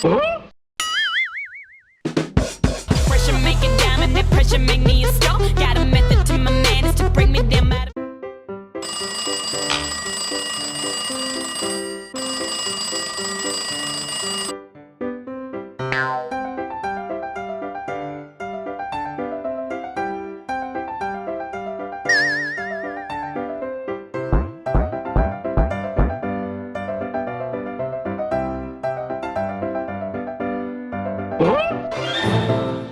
Pressure make it diamond, that pressure me a star. Got a method to my madness to bring me down. Hã?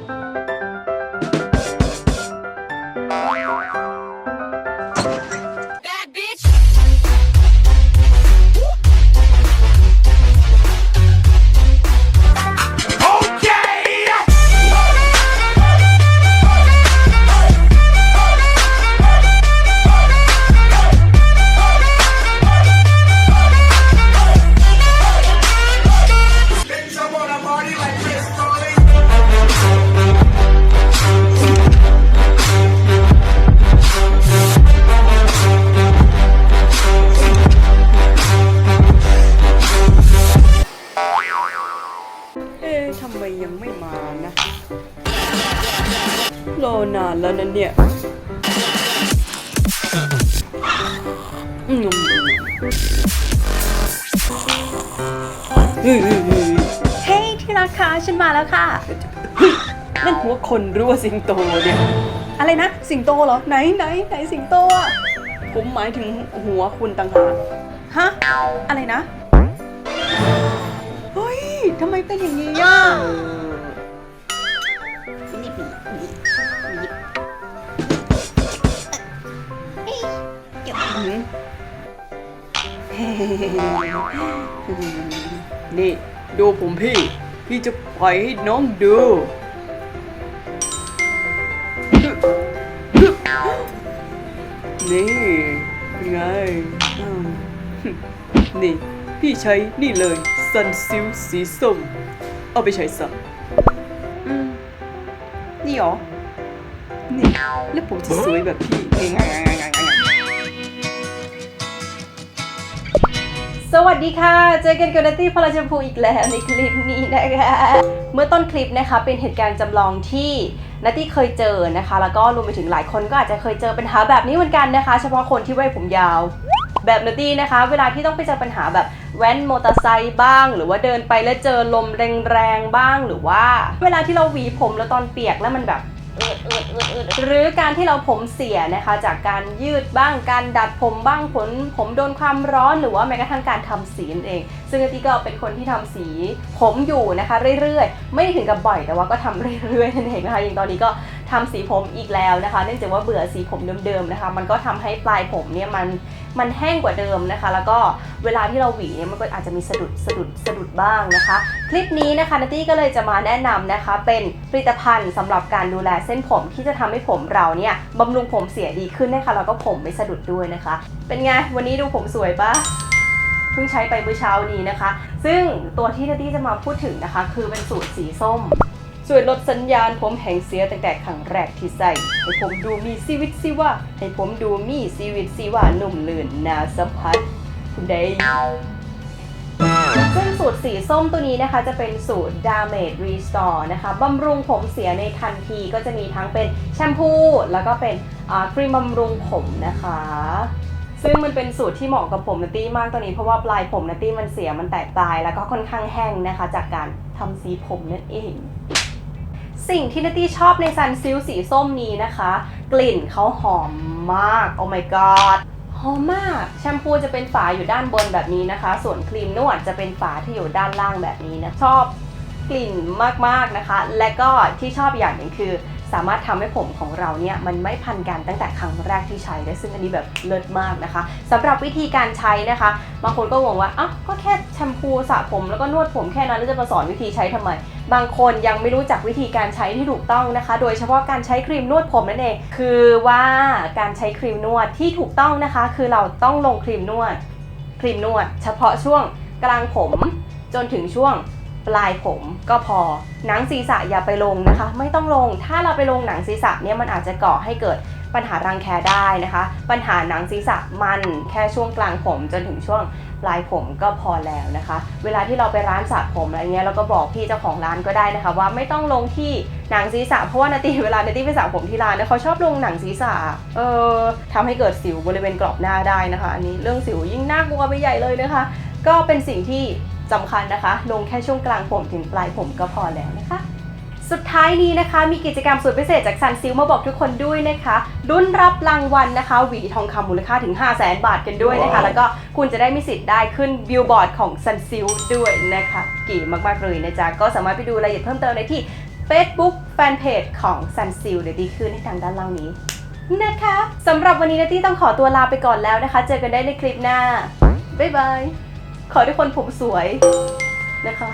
ทำไมยังไม่มานะรอนานแล้วนะเนี่ยอืมเฮ้ยที่รักคะฉันมาแล้วค่ะ นั่นหัวคนหรู้ว่าสิงโตเนี่ย อะไรนะ สิงโตเหรอ ไหนไหนไหนสิงโตอะผมหมายถึงหัวคุณต่างหากฮะ อะไรนะ เฮ้ย ทำไมเป็นอย่างนี้อะนี่ ดูผมพี่ พี่จะปล่อยให้น้องดูนี่เป็นไง นี่ พี่ใช้นี่เลย ซันซิลสีส้ม เอาไปใช้ซะอืมนี่เหรอ นี่ แล้วผมจะสวยแบบพี่ไงสวัสดีค่ะ เจอกันกับนัตตี้พลาชมพูอีกแล้วในคลิปนี้นะคะ เมื่อต้นคลิปนะคะเป็นเหตุการณ์จำลองที่นัตตี้เคยเจอนะคะ แล้วก็รวมไปถึงหลายคนก็อาจจะเคยเจอปัญหาแบบนี้เหมือนกันนะคะ เฉพาะคนที่ไว้ผมยาว แบบนัตตี้นะคะ เวลาที่ต้องไปเจอปัญหาแบบแว้นมอเตอร์ไซค์บ้าง หรือว่าเดินไปแล้วเจอลมแรงๆบ้างหรือว่า เวลาที่เราหวีผมแล้วตอนเปียกแล้วมันแบบเอิดเอิดเอิดเอิดหรือการที่เราผมเสียนะคะ จากการยืดบ้างการดัดผมบ้างผลผมโดนความร้อนหรือว่าแม้กระทั่งการทำสีนั่นเอง ซึ่งอาทิก็เป็นคนที่ทำสีผมอยู่นะคะ เรื่อยๆ ไม่ถึงกับบ่อยแต่ว่าก็ทำเรื่อยๆนั่นเองนะคะอย่างตอนนี้ก็ ทำสีผมอีกแล้วนะคะ เนื่องจากว่าเบื่อสีผมเดิมๆนะคะ มันก็ทำให้ปลายผมเนี่ยมันมันแห้งกว่าเดิมนะคะ แล้วก็เวลาที่เราหวีเนี่ยมันก็อาจจะมีสะดุดสะดุดสะดุดบ้างนะคะ คลิปนี้นะคะนัตตี้ก็เลยจะมาแนะนำนะคะ เป็นผลิตภัณฑ์สำหรับการดูแลเส้นผมที่จะทำให้ผมเราเนี่ยบำรุงผมเสียดีขึ้นนะคะแล้วก็ผมไม่สะดุดด้วยนะคะ เป็นไงวันนี้ดูผมสวยปะเพิ่งใช้ไปเมื่อเช้านี้นะคะ ซึ่งตัวที่นัตตี้จะมาพูดถึงนะคะ คือเป็นสูตรสีส้ม ช่วยลดสัญญาณผมแห่งเสียตั้งแต่ครั้งแรกที่ใส่ให้ผมดูมีชีวิตชีวาให้ผมดูมีชีวิตชีวานุ่มลื่นน่าสัมผัสคุณได้ซึ่งสูตรสีส้มตัวนี้นะคะ จะเป็นสูตร Damage Restore นะคะบำรุงผมเสียในทันทีก็จะมีทั้งเป็นแชมพู แล้วก็เป็นครีมบำรุงผมนะคะ ซึ่งมันเป็นสูตรที่เหมาะกับผมนัตตี้มากตอนนี้เพราะว่าปลายผมนัตตี้มันเสียมันแตกปลาย แล้วก็ค่อนข้างแห้งนะคะ จากการทำสีผมนั่นเอง สิ่งที่นัตตี้ชอบในซันซิลสีส้มนี้นะคะ กลิ่นเขาหอมมาก โอ้ my god หอมมาก แชมพูจะเป็นฝาอยู่ด้านบนแบบนี้นะคะ ส่วนครีมนวดจะเป็นฝาที่อยู่ด้านล่างแบบนี้นะ ชอบกลิ่นมากๆนะคะ และก็ที่ชอบอย่างหนึ่งคือ สามารถทำให้ผมของเราเนี่ยมันไม่พันกันตั้งแต่ครั้งแรกที่ใช้ได้ซึ่งอันนี้แบบเลิศมากนะคะสำหรับวิธีการใช้นะคะบางคนก็งงว่าอ้าวก็แค่แชมพูสระผมแล้วก็นวดผมแค่นั้นแล้วจะมาสอนวิธีใช้ทำไม บางคนยังไม่รู้จักวิธีการใช้ที่ถูกต้องนะคะ โดยเฉพาะการใช้ครีมนวดผมนั่นเองคือว่าการใช้ครีมนวดที่ถูกต้องนะคะ คือเราต้องลงครีมนวด ครีมนวด เฉพาะช่วงกลางผมจนถึงช่วง ปลายผมก็พอ หนังศีรษะอย่าไปลงนะคะ ไม่ต้องลง ถ้าเราไปลงหนังศีรษะเนี่ยมันอาจจะก่อให้เกิดปัญหารังแคได้นะคะ ปัญหาหนังศีรษะมันแค่ช่วงกลางผมจนถึงช่วงปลายผมก็พอแล้วนะคะ เวลาที่เราไปร้านสระผมอะไรเงี้ยเราก็บอกพี่เจ้าของร้านก็ได้นะคะ ว่าไม่ต้องลงที่หนังศีรษะเพราะว่านาตีเวลานาตีไปสระผมที่ร้านเนี่ยเขาชอบลงหนังศีรษะเออทำให้เกิดสิวบริเวณกรอบหน้าได้นะคะ อันนี้เรื่องสิวยิ่งน่ากลัวไปใหญ่เลยนะคะ ก็เป็นสิ่งที่ สำคัญนะคะ ลงแค่ช่วงกลางผมถึงปลายผมก็พอแล้วนะคะสุดท้ายนี้นะคะมีกิจกรรมสุดพิเศษจากซันซิลมาบอกทุกคนด้วยนะคะรุ่นรับรางวัลนะคะหวีทองคำมูลค่าถึง 5 0 0แสนบาทกันด้วยนะคะ แล้วก็คุณจะได้มีสิทธิ์ได้ขึ้นบิลบอร์ดของซันซิลด้วยนะคะเก๋มากๆเลยนะจ๊ะ ก็สามารถไปดูรายละเอียดเพิ่มเติมได้ที่ Facebook Fanpage ของ Sun s i l เดี๋ยวดีขึ้นให้ทางด้านล่างนี้นะคะสำหรับวันนี้นาตี้ต้องขอตัวลาไปก่อนแล้วนะคะ เจอกันได้ในคลิปหน้าบ๊ายบาย ขอให้ทุกคนผมสวยนะคะ